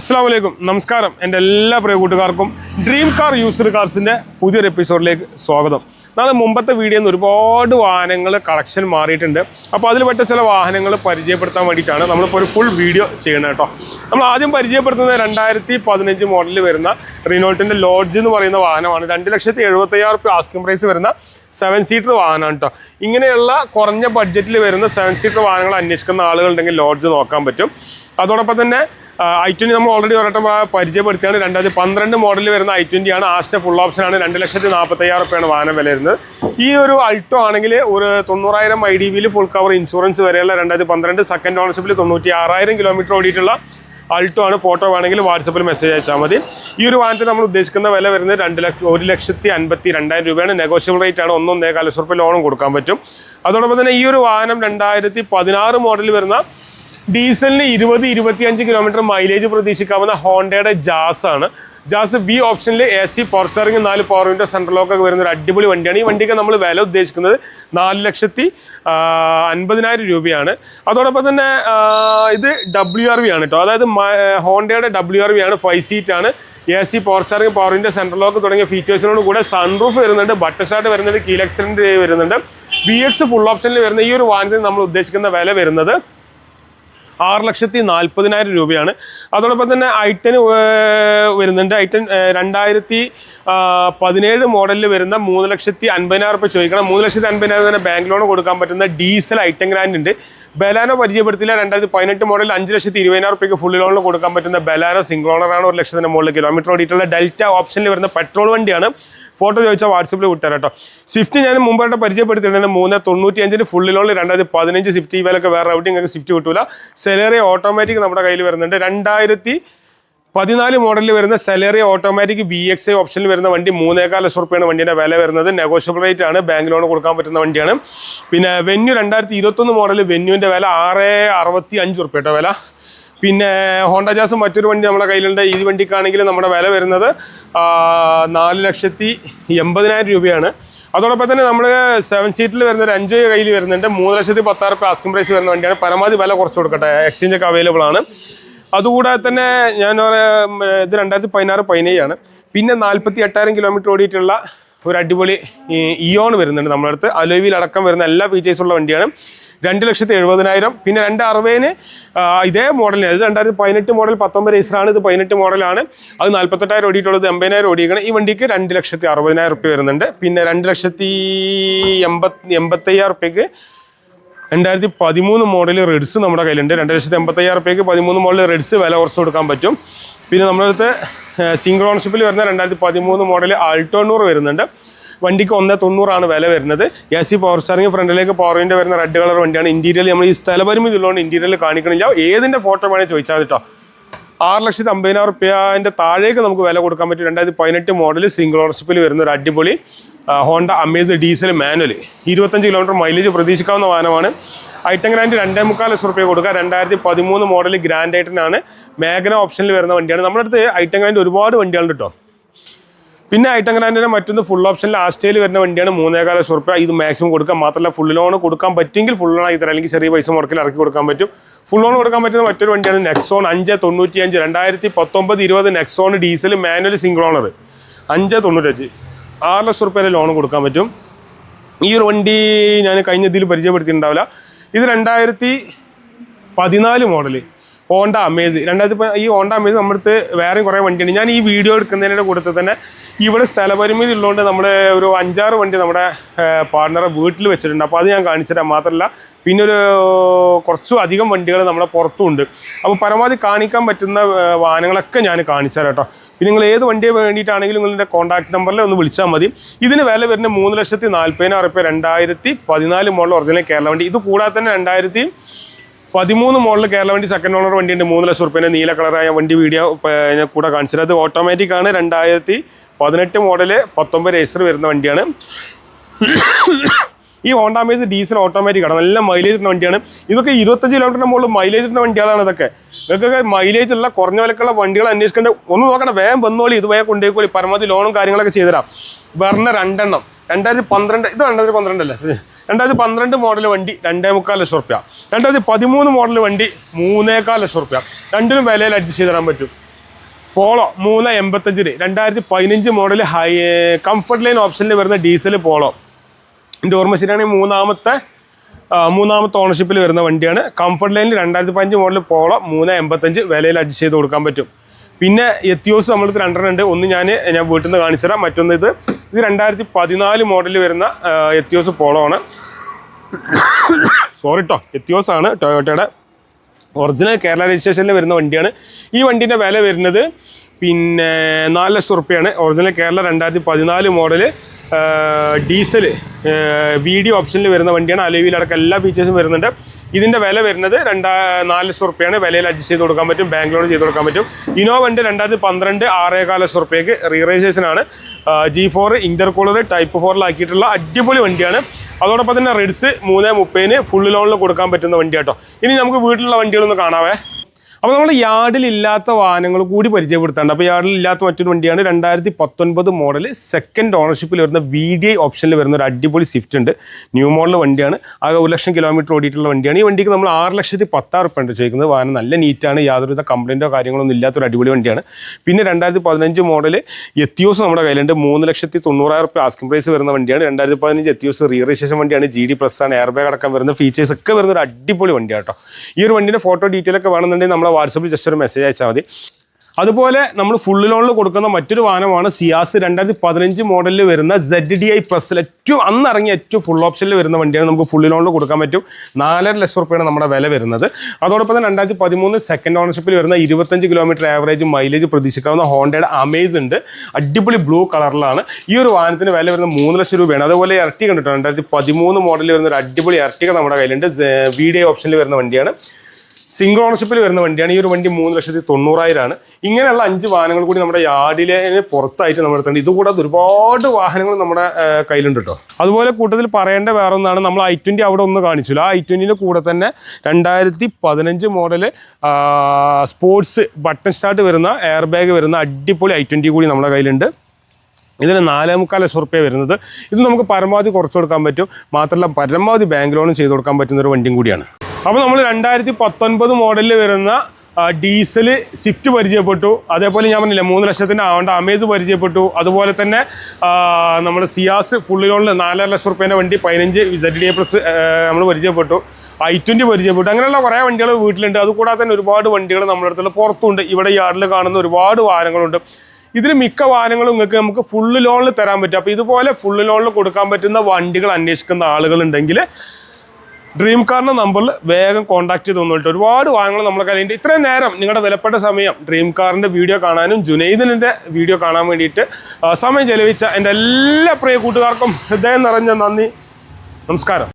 അസ്സാം വലൈക്കും നമസ്കാരം. എന്റെ എല്ലാ പ്രിയ കൂട്ടുകാർക്കും ഡ്രീം കാർ യൂസർ കാർസിന്റെ പുതിയൊരു എപ്പിസോഡിലേക്ക് സ്വാഗതം. നാളെ മുമ്പത്തെ വീഡിയോയിൽ നിന്ന് ഒരുപാട് വാഹനങ്ങൾ കളക്ഷൻ മാറിയിട്ടുണ്ട്. അപ്പോൾ അതിൽ പറ്റ ചില വാഹനങ്ങൾ പരിചയപ്പെടുത്താൻ വേണ്ടിയിട്ടാണ് നമ്മളിപ്പോൾ ഒരു ഫുൾ വീഡിയോ ചെയ്യണം കേട്ടോ നമ്മൾ ആദ്യം പരിചയപ്പെടുത്തുന്നത് രണ്ടായിരത്തി പതിനഞ്ച് മോഡലിൽ വരുന്ന റിനോൾട്ടിന്റെ ലോഡ്ജ് എന്ന് പറയുന്ന വാഹനമാണ്. രണ്ട് ലക്ഷത്തി എഴുപത്തയ്യായിരം റുപ്യ ആസ്കിംഗ് പ്രൈസ് വരുന്ന സെവൻ സീറ്റർ വാഹനമാണ് കേട്ടോ ഇങ്ങനെയുള്ള കുറഞ്ഞ ബഡ്ജറ്റിൽ വരുന്ന സെവൻ സീറ്റർ വാഹനങ്ങൾ അന്വേഷിക്കുന്ന ആളുകളുണ്ടെങ്കിൽ ലോഡ്ജ് നോക്കാൻ പറ്റും. അതോടൊപ്പം തന്നെ ഐ ട്വന്റി നമ്മൾ ഓൾറെഡി ഒരട്ടം പരിചയപ്പെടുത്തിയാണ്. രണ്ടായിരത്തി പന്ത്രണ്ട് മോഡലിൽ വരുന്ന ഐ ട്വന്റി ആണ്. ആസ്റ്റ ഫുൾ ഓപ്ഷൻ ആണ്. രണ്ട് ലക്ഷത്തി നാൽപ്പത്തയ്യായിരം രൂപയാണ് വാഹനം വില വരുന്നത് ഈ ഒരു അൾട്ടോ ആണെങ്കിൽ ഒരു തൊണ്ണൂറായിരം ഐ ഡി ബിയിൽ ഫുൾ കവർ ഇൻഷുറൻസ് വരെയുള്ള രണ്ടായിരത്തി പന്ത്രണ്ട് സെക്കൻഡ് ഓണർഷിപ്പിൽ തൊണ്ണൂറ്റി ആറായിരം കിലോമീറ്റർ ഓടിയിട്ടുള്ള അൾട്ടോ ആണ്. ഫോട്ടോ വേണമെങ്കിൽ വാട്സപ്പിൽ മെസ്സേജ് അയച്ചാൽ മതി. ഈ ഒരു വാഹനത്തിന് നമ്മൾ ഉദ്ദേശിക്കുന്ന വില വരുന്നത് രണ്ട് ലക്ഷം ഒരു ലക്ഷത്തി അൻപത്തി രണ്ടായിരം രൂപയാണ്. നെഗോഷ്യബിൾ റേറ്റ് ആണ്. ഒന്നൊന്നേ കാലശ്വർപ്പ് ലോണും കൊടുക്കാൻ പറ്റും. അതോടൊപ്പം തന്നെ ഈ ഒരു വാഹനം രണ്ടായിരത്തി പതിനാറ് മോഡലിൽ വരുന്ന ഡീസലിന് ഇരുപത് ഇരുപത്തിയഞ്ച് കിലോമീറ്റർ മൈലേജ് പ്രതീക്ഷിക്കാവുന്ന ഹോണ്ടയുടെ ജാസ് ആണ് ജാസ് ബി ഓപ്ഷനിൽ എ സി പവർ നാല് പവർ വിൻഡോ സെൻട്രൽ ലോക്കൊക്കെ വരുന്ന ഒരു അടിപൊളി വണ്ടിയാണ്. ഈ വണ്ടിക്ക് നമ്മൾ വില ഉദ്ദേശിക്കുന്നത് നാല് ലക്ഷത്തി അൻപതിനായിരം രൂപയാണ്. അതോടൊപ്പം തന്നെ ഇത് ഡബ്ല്യു ആർ വി ആണ് കേട്ടോ അതായത് ഹോണ്ടയുടെ ഡബ്ല്യു ആർ വി ആണ് ഫൈവ് സീറ്റ് ആണ്. A C power steering power window central lock തുടങ്ങിയ ഫീച്ചേഴ്സിനോട് കൂടെ സൺറൂഫ് വരുന്നുണ്ട് ബട്ടർ ഷാർട്ട് വരുന്നുണ്ട് കീൽ വരുന്നുണ്ട്. വി എക്സ് ഫുൾ ഓപ്ഷനിൽ വരുന്ന ഈ ഒരു വാഹനത്തിന് നമ്മൾ ഉദ്ദേശിക്കുന്ന വില വരുന്നത് ആറ് ലക്ഷത്തി നാൽപ്പതിനായിരം രൂപയാണ്. അതോടൊപ്പം തന്നെ ഐറ്റൻ വരുന്നുണ്ട്. ഐറ്റൻ രണ്ടായിരത്തി പതിനേഴ് മോഡലിൽ വരുന്ന മൂന്ന് ലക്ഷത്തി അൻപതിനായിരം റുപ്യ ചോദിക്കണം. മൂന്ന് ലക്ഷത്തി അൻപതിനായിരം തന്നെ ബാങ്ക് ലോൺ കൊടുക്കാൻ പറ്റുന്ന ഡീസൽ ഐറ്റൻ ഗ്രാൻഡ് ഉണ്ട്. ബലാനോ പരിചയപ്പെടുത്തില്ല. രണ്ടായിരത്തി പതിനെട്ട് മോഡൽ അഞ്ച് ലക്ഷത്തി ഇരുപതിനായിരം റുപ്യക്ക് ഫുൾ ലോണിൽ കൊടുക്കാൻ പറ്റുന്ന ബലാനോ സിംഗിൾ ഓണറാണ് ഒരു ലക്ഷത്തിന് മുകളിൽ കിലോമീറ്റർ ഓടിയിട്ടുള്ള ഡെൽറ്റ ഓപ്ഷനിൽ വരുന്ന പെട്രോൾ വണ്ടിയാണ്. ഫോട്ടോ ചോദിച്ചാൽ വാട്സപ്പിൽ വിട്ടുതരാം കേട്ടോ സ്വിഫ്റ്റ് ഞാൻ മുമ്പായിട്ട് പരിചയപ്പെടുത്തിയിട്ടുണ്ട്. മൂന്ന് തൊണ്ണൂറ്റി അഞ്ചിന് ഫുള്ളിലുള്ള രണ്ടായിരത്തി പതിനഞ്ച് സ്വിഫ്റ്റ് ഇവയിലൊക്കെ വേറെ എവിടെയും നിങ്ങൾക്ക് സ്വിഫ്റ്റ് കിട്ടൂല. സെലേറിയ ഓട്ടോമാറ്റിക് നമ്മുടെ കയ്യിൽ വരുന്നുണ്ട്. രണ്ടായിരത്തി പതിനാല് മോഡലിൽ വരുന്ന Celerio automatic B X I ഓപ്ഷനിൽ വരുന്ന വണ്ടി മൂന്നേകാൽ ലക്ഷം റുപ്യാണ് വണ്ടിയുടെ വില വരുന്നത്. നെഗോഷ്യബിൾ റേറ്റ് ആണ്. ബാങ്ക് ലോൺ കൊടുക്കാൻ പറ്റുന്ന വണ്ടിയാണ്. പിന്നെ വെന്യു രണ്ടായിരത്തി ഇരുപത്തൊന്ന് മോഡൽ വെന്യുവിന്റെ വില ആറ് അറുപത്തി അഞ്ച് റുപ്യ വില. പിന്നെ ഹോണ്ട ജാസ് മറ്റൊരു വണ്ടി നമ്മുടെ കയ്യിലുണ്ട്. ഈ വണ്ടിക്കാണെങ്കിൽ നമ്മുടെ വില വരുന്നത് നാല് ലക്ഷത്തി എൺപതിനായിരം രൂപയാണ്. അതോടൊപ്പം തന്നെ നമ്മൾ സെവൻ സീറ്റിൽ വരുന്ന ഒരു അഞ്ച് കയ്യിൽ വരുന്നുണ്ട്. മൂന്ന് ലക്ഷത്തി പത്താറ് റുപ്യ ആസ്കിംഗ് പ്രൈസ് വരുന്ന വണ്ടിയാണ്. പരമാവധി വില കുറച്ച് കൊടുക്കട്ടെ. എക്സ്ചേഞ്ച് ഒക്കെ അവൈലബിൾ ആണ്. അതുകൂടാതെ തന്നെ ഞാൻ ഇത് രണ്ടായിരത്തി പതിനാറ് പതിനേഴാണ് പിന്നെ നാൽപ്പത്തി എട്ടായിരം കിലോമീറ്റർ ഓടിയിട്ടുള്ള ഒരു അടിപൊളി ഇയോൺ വരുന്നുണ്ട് നമ്മുടെ അടുത്ത്. അലോവിയിൽ അടക്കം വരുന്ന എല്ലാ ഫീച്ചേഴ്സുള്ള വണ്ടിയാണ്. രണ്ട് ലക്ഷത്തി എഴുപതിനായിരം. പിന്നെ രണ്ട് അറുപതിന് ഇതേ മോഡലിന്. അത് രണ്ടായിരത്തി പതിനെട്ട് മോഡൽ പത്തൊമ്പത് ഏസറാണ് ഇത് പതിനെട്ട് മോഡലാണ്. അത് നാൽപ്പത്തെട്ടായിരം ഓടിയിട്ടുള്ളത്. എൺപതിനായിരം ഓടിയിരിക്കണം ഈ വണ്ടിക്ക് രണ്ട് ലക്ഷത്തി അറുപതിനായിരം റുപ്യ വരുന്നുണ്ട്. പിന്നെ രണ്ട് ലക്ഷത്തി എൺപത്തി എൺപത്തയ്യായിരം റുപ്യക്ക് രണ്ടായിരത്തി പതിമൂന്ന് മോഡൽ റെഡ്സ് നമ്മുടെ കയ്യിലുണ്ട്. രണ്ട് ലക്ഷത്തി എൺപത്തയ്യായിരം റുപ്യക്ക് പതിമൂന്ന് മോഡൽ റെഡ്സ് വില കുറച്ച് കൊടുക്കാൻ പറ്റും. പിന്നെ നമ്മുടെ അടുത്ത് സിംഗിൾ ഓൺഷിപ്പിൽ വരുന്ന രണ്ടായിരത്തി പതിമൂന്ന് മോഡൽ ആൾട്ടോണൂർ വരുന്നുണ്ട്. വണ്ടിക്ക് ഒന്ന് തൊണ്ണൂറാണ് വില വരുന്നത്. എ സി പവർ സ്റ്റാറിംഗ് ഫ്രണ്ടിലേക്ക് പവർ വരുന്ന റെഡ് കളർ വണ്ടിയാണ്. ഇന്റീരിയൽ നമ്മൾ ഈ സ്ഥലപരിമിതി ഉള്ളതുകൊണ്ട് ഇന്റീരിയൽ കാണിക്കണില്ല. ഏതിന്റെ ഫോട്ടോ വേണേൽ ചോദിച്ചാൽ കേട്ടോ ആറ് ലക്ഷത്തി അമ്പതിനായിരം റുപ്യന്റെ താഴേക്ക് നമുക്ക് വില കൊടുക്കാൻ പറ്റും. രണ്ടായിരത്തി പതിനെട്ട് മോഡൽ സിംഗിൾ ഓണർഷിപ്പിൽ വരുന്ന ഒരു അടിപൊളി ഹോണ്ട അമേസ് ഡീസൽ മാനുവൽ ഇരുപത്തഞ്ച് കിലോമീറ്റർ മൈലേജ് പ്രതീക്ഷിക്കാവുന്ന വാഹനമാണ്. ഐറ്റം ഗ്രാൻഡ് രണ്ടേ മുക്കാൽ ലക്ഷം റുപ്യ കൊടുക്കുക. രണ്ടായിരത്തി പതിമൂന്ന് മോഡൽ ഗ്രാൻഡ് ഐറ്റനാണ് മേഘന ഓപ്ഷനിൽ വരുന്ന വണ്ടിയാണ്. നമ്മുടെ അടുത്ത് ഐറ്റം ഗ്രാൻഡ് ഒരുപാട് വണ്ടികളുണ്ട് കേട്ടോ പിന്നെ ഐറ്റം ഗ്രാൻഡിന്റെ മറ്റൊന്ന് ഫുൾ ഓപ്ഷനിൽ ആസ്റ്റയിൽ വരുന്ന വണ്ടിയാണ്. മൂന്നേകാല ലക്ഷം റുപ്യ ഇത് മാക്സിമം കൊടുക്കാം മാത്രമല്ല ഫുൾ ലോൺ കൊടുക്കാൻ പറ്റുമെങ്കിൽ ഫുൾ ലോൺ ആയി അല്ലെങ്കിൽ ചെറിയ പൈസ മുടക്കിൽ ഇറക്കി കൊടുക്കാൻ പറ്റും. ഫുൾ ലോൺ കൊടുക്കാൻ പറ്റുന്ന മറ്റൊരു വണ്ടിയാണ് നെക്സോൺ അഞ്ച് തൊണ്ണൂറ്റി അഞ്ച് രണ്ടായിരത്തി പത്തൊമ്പത് ഇരുപത് Nexon diesel manual single owner അഞ്ച് തൊണ്ണൂറ്റഞ്ച് ആറ് ലക്ഷം റുപ്യ ലോൺ കൊടുക്കാൻ പറ്റും. ഈ ഒരു വണ്ടി ഞാൻ കഴിഞ്ഞ ഇതിൽ പരിചയപ്പെടുത്തിയിട്ടുണ്ടാവില്ല. ഇത് രണ്ടായിരത്തി പതിനാല് മോഡൽ ഹോണ്ട അമേസ്. രണ്ടായിരത്തി ഈ ഹോണ്ട അമേസ് നമ്മുടെ അടുത്ത് വേറെയും കുറേ വണ്ടിയുണ്ട്. ഞാൻ ഈ വീഡിയോ എടുക്കുന്നതിന്റെ കൂട്ടത്തിൽ തന്നെ ഇവിടെ സ്ഥലപരിമിതി ഉള്ളതുകൊണ്ട് നമ്മൾ ഒരു അഞ്ചാറ് വണ്ടി നമ്മുടെ പാർട്ണറെ വീട്ടിൽ വെച്ചിട്ടുണ്ട്. അപ്പോൾ അത് ഞാൻ കാണിച്ചു തരാം. മാത്രമല്ല പിന്നെ ഒരു കുറച്ചും അധികം വണ്ടികൾ നമ്മുടെ പുറത്തും ഉണ്ട് അപ്പോൾ പരമാവധി കാണിക്കാൻ പറ്റുന്ന വാഹനങ്ങളൊക്കെ ഞാൻ കാണിച്ചു കേട്ടോ. പിന്നെ നിങ്ങൾ ഏത് വണ്ടിയെ വേണ്ടിയിട്ടാണെങ്കിലും നിങ്ങളുടെ കോൺടാക്ട് നമ്പറിൽ ഒന്ന് വിളിച്ചാൽ മതി. ഇതിന് വില വരുന്ന മൂന്ന് ലക്ഷത്തി നാൽപ്പതിനായിരം റുപ്യ രണ്ടായിരത്തി പതിനാല് മോഡൽ ഒറിജിനൽ കേരള വണ്ടി. ഇത് കൂടാതെ തന്നെ രണ്ടായിരത്തി പതിമൂന്ന് മോഡൽ കേരള വണ്ടി സെക്കൻഡ് ഓണർ വണ്ടിയുണ്ട്. മൂന്ന് ലക്ഷം റുപ്യേന്റെ നീല കളറായ വണ്ടി വീഡിയോ ഞാൻ കൂടെ കാണിച്ചത്. അത് ഓട്ടോമാറ്റിക് ആണ്. രണ്ടായിരത്തി പതിനെട്ട് മോഡൽ പത്തൊമ്പത് രജിസ്റ്റർ വരുന്ന വണ്ടിയാണ്. ഈ ഹോണ്ടാമേസ് ഡീസൽ ഓട്ടോമാറ്റിക് ആണ്. നല്ല മൈലേജ് കിട്ടുന്ന വണ്ടിയാണ്. ഇതൊക്കെ ഇരുപത്തഞ്ച് കിലോമീറ്ററിന് മുകളിൽ മൈലേജ് കിട്ടുന്ന വണ്ടികളാണ് ഇതൊക്കെ. ഇതൊക്കെ മൈലേജ് ഉള്ള കുറഞ്ഞ വിലക്കുള്ള വണ്ടികൾ അന്വേഷിക്കേണ്ട ഒന്ന് നോക്കണ്ട വേഗം വന്നോളി ഇത് വേഗം കൊണ്ടുപോയിക്കോളി പരമാവധി ലോണും കാര്യങ്ങളൊക്കെ ചെയ്തുതരാം. വെറുതെ രണ്ടെണ്ണം രണ്ടായിരത്തി പന്ത്രണ്ട് ഇത് രണ്ടായിരത്തി പന്ത്രണ്ട് അല്ലേ? രണ്ടായിരത്തി പന്ത്രണ്ട് മോഡൽ വണ്ടി രണ്ടേ മുക്കാൽ ലക്ഷം റുപ്യ രണ്ടായിരത്തി പതിമൂന്ന് മോഡൽ വണ്ടി മൂന്നേക്കാൽ ലക്ഷം റുപ്യ രണ്ടിനും വിലയിൽ അഡ്ജസ്റ്റ് ചെയ്ത് തരാൻ പറ്റും. പോളോ മൂന്ന് എൺപത്തഞ്ചിന് രണ്ടായിരത്തി പതിനഞ്ച് മോഡൽ ഹൈ കംഫർട്ട് ലൈൻ ഓപ്ഷനിൽ വരുന്ന ഡീസൽ പോളോ. എന്റെ ഓർമ്മ ശരിയാണെങ്കിൽ മൂന്നാമത്തെ മൂന്നാമത്തെ ഓണർഷിപ്പിൽ വരുന്ന വണ്ടിയാണ്. കംഫർട്ട് ലൈനിൽ രണ്ടായിരത്തി പതിനഞ്ച് മോഡൽ പോളോ മൂന്ന് എൺപത്തഞ്ച് വിലയിൽ അഡ്ജസ്റ്റ് ചെയ്ത് കൊടുക്കാൻ പറ്റും. പിന്നെ എത്തിയോസ് നമ്മൾക്ക് രണ്ടെണ്ണം ഉണ്ട് ഒന്ന് ഞാൻ ഞാൻ വീട്ടിൽ നിന്ന് കാണിച്ചു തരാം. മറ്റൊന്ന് ഇത്. ഇത് രണ്ടായിരത്തി പതിനാല് മോഡലിൽ വരുന്ന എത്തിയോസ് പോളോ ആണ്. സോറി കേട്ടോ എത്തിയോസ് ആണ് ടൊയോട്ടയുടെ ഒറിജിനൽ കേരള രജിസ്ട്രേഷനിൽ വരുന്ന വണ്ടിയാണ്. ഈ വണ്ടീന്റെ വില വരുന്നത് പിന്നെ നാല് ലക്ഷം റുപ്യാണ് ഒറിജിനൽ കേരള രണ്ടായിരത്തി പതിനാല് മോഡൽ ഡീസൽ വി ഡി ഓപ്ഷനിൽ വരുന്ന വണ്ടിയാണ്. അലവിയിലടക്കം എല്ലാ ഫീച്ചേഴ്സും വരുന്നുണ്ട്. ഇതിന്റെ വില വരുന്നത് രണ്ടാ നാല് ലക്ഷം റുപ്യാണ്. വിലയിൽ അഡ്ജസ്റ്റ് ചെയ്ത് കൊടുക്കാൻ പറ്റും. ബാങ്ക് ലോൺ ചെയ്ത് കൊടുക്കാൻ പറ്റും. ഇനോവ ഉണ്ട് രണ്ടായിരത്തി പന്ത്രണ്ട് ആറേകാല ലക്ഷം റുപ്യക്ക് റീ ആണ്. ജി ഫോർ ഇന്റർകൂളർ ടൈപ്പ് ഫോറിലാക്കിയിട്ടുള്ള അടിപൊളി വണ്ടിയാണ്. അതോടൊപ്പം തന്നെ റെഡ്സ് മൂന്ന് മുപ്പതിന് ഫുൾ ലോണിൽ കൊടുക്കാൻ പറ്റുന്ന വണ്ടിയാട്ടോ. ഇനി നമുക്ക് വീട്ടിലുള്ള വണ്ടികളൊന്ന് കാണാവേ. അപ്പോൾ നമ്മൾ യാർഡിൽ ഇല്ലാത്ത വാഹനങ്ങൾ കൂടി പരിചയപ്പെടുത്താണ്ട് അപ്പോൾ യാർഡിൽ ഇല്ലാത്ത മറ്റൊരു വണ്ടിയാണ് രണ്ടായിരത്തി പത്തൊൻപത് മോഡൽ സെക്കൻഡ് ഓണർഷിപ്പിൽ വരുന്ന വി ഡി ഐ ഓപ്ഷനിൽ വരുന്ന ഒരു അടിപൊളി സ്വിഫ്റ്റ് ഉണ്ട്. ന്യൂ മോഡൽ വണ്ടിയാണ്. ആകെ ഒരു ലക്ഷം കിലോമീറ്റർ ഓടിയിട്ടുള്ള വണ്ടിയാണ്. ഈ വണ്ടിക്ക് നമ്മൾ ആറ് ലക്ഷത്തി പത്താറ് റുപ്യ ഉണ്ട് ചോദിക്കുന്നത്. വാഹനം നല്ല നീറ്റാണ് യാതൊരുവിധ കംപ്ലൈന്റോ കാര്യങ്ങളൊന്നും ഇല്ലാത്തൊരു അടിപൊളി വണ്ടിയാണ്. പിന്നെ രണ്ടായിരത്തി പതിനഞ്ച് മോഡൽ എത്തിയോസ് നമ്മുടെ കയ്യിലുണ്ട്. മൂന്ന് ലക്ഷത്തി തൊണ്ണൂറായിരം റുപ്യ ആസ്കിംഗ് പ്രൈസ് വരുന്ന വണ്ടിയാണ്. രണ്ടായിരത്തി പതിനഞ്ച് എത്തിയോസ് റീ രജിസ്ട്രേഷൻ വണ്ടിയാണ്. ജി ഡി പ്ലസ് ആണ്. എയർ ബാഗ് അടക്കം വരുന്ന ഫീച്ചേഴ്സ് ഒക്കെ വരുന്ന ഒരു അടിപൊളി വണ്ടിയാണ് കേട്ടോ. ഈ ഒരു വണ്ടിയുടെ ഫോട്ടോ ഡീറ്റെയിൽ ഒക്കെ വേണമെന്നുണ്ടെങ്കിൽ നമ്മളെ വാട്സപ്പിൽ ജസ്റ്റ് ഒരു മെസ്സേജ് അയച്ചാൽ മതി. അതുപോലെ നമ്മൾ ഫുൾ ലോണിൽ കൊടുക്കുന്ന മറ്റൊരു വാഹനമാണ് സിയാസ് രണ്ടായിരത്തി പതിനഞ്ച് മോഡലിൽ വരുന്ന സെഡ് ഡി ഐ പ്ലസിൽ ഏറ്റവും അന്ന് ഇറങ്ങിയ ഏറ്റവും ഫുൾ ഓപ്ഷനിൽ വരുന്ന വണ്ടിയാണ് നമുക്ക് ഫുൾ ലോണിൽ കൊടുക്കാൻ പറ്റും. നാലര ലക്ഷം റുപ്യയാണ് നമ്മുടെ വില വരുന്നത്. അതോടൊപ്പം തന്നെ രണ്ടായിരത്തി പതിമൂന്ന് സെക്കൻഡ് ഓണർഷിപ്പിൽ വരുന്ന ഇരുപത്തഞ്ച് കിലോമീറ്റർ ആവറേജ് മൈലേജ് പ്രതീക്ഷിക്കാവുന്ന ഹോണ്ടയുടെ അമേസ് ഉണ്ട്. അടിപൊളി ബ്ലൂ കളറിലാണ് ഈ ഒരു വാഹനത്തിന് വില വരുന്ന മൂന്ന് ലക്ഷം രൂപയാണ്. അതുപോലെ ഇറട്ടി കണ്ടിട്ടുണ്ട് രണ്ടായിരത്തി പതിമൂന്ന് മോഡലിൽ വരുന്ന ഒരു അടിപൊളി ഇറട്ടിക നമ്മുടെ കയ്യിലുണ്ട്. വി ഡി ഓപ്ഷനിൽ വരുന്ന വണ്ടിയാണ്. സിംഗിൾ ഓണർഷിപ്പിൽ വരുന്ന വണ്ടിയാണ്. ഈ ഒരു വണ്ടി മൂന്ന് ലക്ഷത്തി തൊണ്ണൂറായിരമാണ് ഇങ്ങനെയുള്ള അഞ്ച് വാഹനങ്ങൾ കൂടി നമ്മുടെ യാർഡിലെ പുറത്തായിട്ട് നമ്മൾ എടുത്തുണ്ട് ഇതുകൂടാതെ ഒരുപാട് വാഹനങ്ങൾ നമ്മുടെ കയ്യിലുണ്ട് കേട്ടോ അതുപോലെ കൂട്ടത്തിൽ പറയേണ്ട വേറെ ഒന്നാണ് നമ്മൾ ഐ ട്വന്റി അവിടെ ഒന്ന് കാണിച്ചു. ആ ഐ ട്വന്റിന്റെ കൂടെ തന്നെ രണ്ടായിരത്തി പതിനഞ്ച് മോഡൽ സ്പോർട്സ് ബട്ടൺ സ്റ്റാർട്ട് വരുന്ന എയർ ബാഗ് വരുന്ന അടിപൊളി ഐ ട്വന്റി കൂടി നമ്മുടെ കയ്യിലുണ്ട്. ഇതിന് നാലേ മുക്കാൽ ലക്ഷം റുപ്യ വരുന്നത്. ഇത് നമുക്ക് പരമാവധി കുറച്ച് കൊടുക്കാൻ പറ്റും. മാത്രമല്ല പരമാവധി ബാങ്ക് ലോണും ചെയ്ത് കൊടുക്കാൻ പറ്റുന്ന ഒരു വണ്ടിയും കൂടിയാണ്. അപ്പോൾ നമ്മൾ രണ്ടായിരത്തി പത്തൊൻപത് മോഡലിൽ വരുന്ന ഡീസൽ സ്വിഫ്റ്റ് പരിചയപ്പെട്ടു. അതേപോലെ ഞാൻ പറഞ്ഞില്ല മൂന്ന് ലക്ഷത്തിന്റെ ആവേണ്ട അമേസ് പരിചയപ്പെട്ടു. അതുപോലെ തന്നെ നമ്മൾ സിയാസ് ഫുൾ ലോണിൽ നാലര ലക്ഷം റുപ്യേന്റെ വണ്ടി പതിനഞ്ച് സെഡ് ഡി എ പ്ലസ് നമ്മൾ പരിചയപ്പെട്ടു. ഐ ട്വന്റി പരിചയപ്പെട്ടു. അങ്ങനെയുള്ള കുറേ വണ്ടികൾ വീട്ടിലുണ്ട്. അതുകൂടാതെ തന്നെ ഒരുപാട് വണ്ടികൾ നമ്മുടെ അടുത്തുള്ള പുറത്തുണ്ട്. ഇവിടെ യാർഡിൽ കാണുന്ന ഒരുപാട് വാഹനങ്ങളുണ്ട്. ഇതിൽ മിക്ക വാഹനങ്ങളും നിങ്ങൾക്ക് നമുക്ക് ഫുള്ള് ലോണിൽ തരാൻ പറ്റും. അപ്പോൾ ഇതുപോലെ ഫുള്ള് ലോണിൽ കൊടുക്കാൻ പറ്റുന്ന വണ്ടികൾ അന്വേഷിക്കുന്ന ആളുകളുണ്ടെങ്കിൽ ഡ്രീം കാറിന്റെ നമ്പറിൽ വേഗം കോൺടാക്ട് ചെയ്ത് തന്നിട്ട് ഒരുപാട് വാഹനങ്ങൾ നമ്മളെ കയ്യിലുണ്ട് ഇത്രയും നേരം നിങ്ങളുടെ വിലപ്പെട്ട സമയം ഡ്രീം കാറിന്റെ വീഡിയോ കാണാനും ജുനൈദിന്റെ വീഡിയോ കാണാൻ വേണ്ടിയിട്ട് സമയം ചെലവിച്ച എന്റെ എല്ലാ പ്രിയ കൂട്ടുകാർക്കും ഹൃദയം നിറഞ്ഞ നന്ദി. നമസ്കാരം.